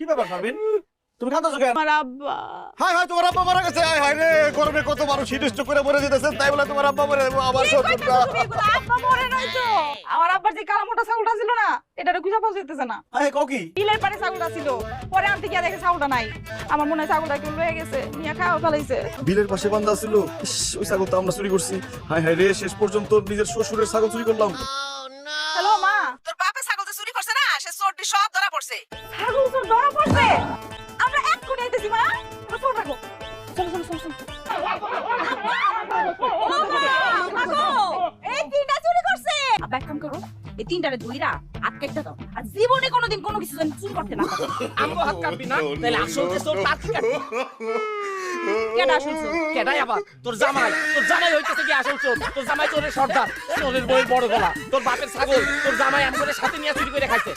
কি ব্যাপার পারবেন তুমি কাঁদছো কেন? আমার আব্বা। হাই হাই তোমার আব্বা মারা গেছে। হাই হাই রে গরমে কত মানুষ করে মরে যেতেছে। তাই বলে তোমার আব্বা মরে কি কইতাছো তুমি এগুলো? আব্বা মরে নাই তো। আমার আব্বার যে কালো মোটা ছাগলটা ছিল না খুঁজে পাওয়া যেতেছে না। হাই কও কি? বিলের পারে ছাগলটা ছিল। পরে আনতে গিয়ে দেখে ছাগলটা নাই। আমার মনে হয় ছাগলটা কেউ লয়ে গেছে। নিয়ে খাওয়া ফেলাইছে। বিলের পাশে বান্ধা ছিল। ইস, ওই ছাগল তো আমরা চুরি করছি। হাই হাই রে শেষ পর্যন্ত নিজের শ্বশুরের ছাগল চুরি করলাম। হ্যালো মা। তোর বাপে ছাগল চুরি করছে না সে চোরটি সব ধরা পড়ছে। ছাগল তো ধরা এক কোণে আইতেছি মা তোমরা ফোন রাখো চলো চলো চলো চলো এই তিনটা চুরি করছে। আব্বা এক কাম করো এই তিনটারে ধুইরা হাত দাও। আর জীবনে কোনোদিন কোনো কিছু যেন চুরি করতে না পারো। হাত কাটবি না? তাহলে আসল যে তার কেডা শুনছো কেডাই আবার? তোর জামাই। তোর জামাই হইতেছে কি আসল চোর? তোর জামাই চোরের সর্দার। চোরের বইয়ের বড় গলা। তোর বাপের ছাগল। তোর জামাই আমগোরে সাথে নিয়ে চুরি করে খাইছে।